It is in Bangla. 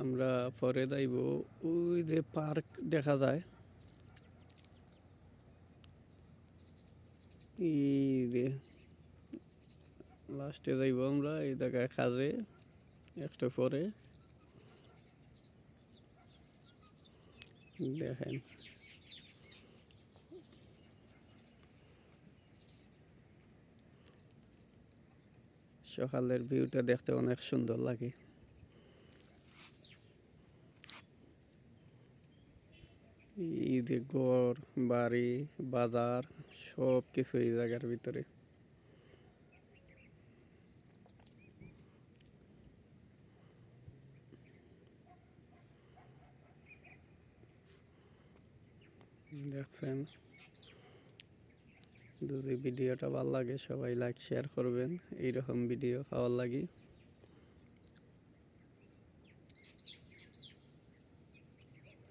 আমরা পরে যাইব। ওই যে পার্ক দেখা যায়। যে লাস্টে যাইব আমরা, এই জায়গায় কাজে, একটা পরে। দেখেন। সকালের ভিউটা দেখতে অনেক সুন্দর লাগে। যে ঘর, বাড়ি, বাজার, সব কিছু এই জায়গার ভিতরে। দেখছেন? যদি ভিডিওটা ভালো লাগে, সবাই লাইক শেয়ার করবেন। এইরকম ভিডিও পাওয়ার লাগে।